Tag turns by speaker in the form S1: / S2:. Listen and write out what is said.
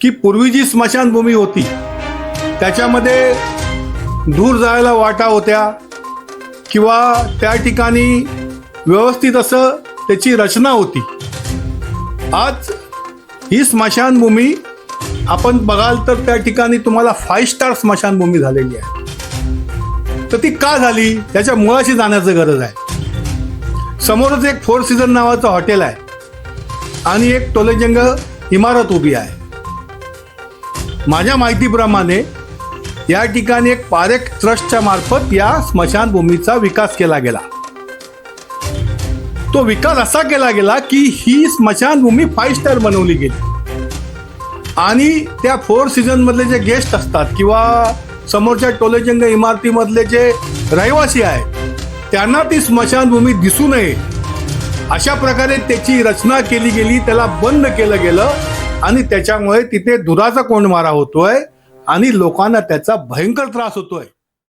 S1: की पूर्वी जी स्मशानभूमी होती त्याच्यामध्ये दूर जायला वाटा होत्या किंवा त्या ठिकाणी व्यवस्थित असं त्याची रचना होती. आज ही स्मशानभूमी आपण बघाल तर त्या ठिकाणी तुम्हाला फाईव्ह स्टार स्मशानभूमी झालेली आहे. तर ती का झाली? त्याच्या मुळाशी जाण्याचं गरज आहे. समोरच एक फोर सीझन नावाचं हॉटेल आहे. आणि एक टोलेजंग इमारत उभी आहे. माझ्या माहितीप्रमाणे या ठिकाणी एक पारेख ट्रस्टच्या मार्फत या स्मशानभूमीचा विकास केला गेला. तो विकास असा केला गेला की ही स्मशानभूमी फाईव्ह स्टार बनवली गेली. आणि त्या फोर सीझन मधले जे गेस्ट असतात किंवा समोरच्या टोलेजंग इमारतीमधले जे रहिवासी आहेत त्यांना ती स्मशानभूमी दिसू नये. अशा प्रकारे त्याची रचना केली गेली त्याला बंद केलं गेलं. आणि त्याच्यामुळे तिथे दुधाचा कोंडमारा होतोय आणि लोकांना त्याचा भयंकर त्रास होतोय.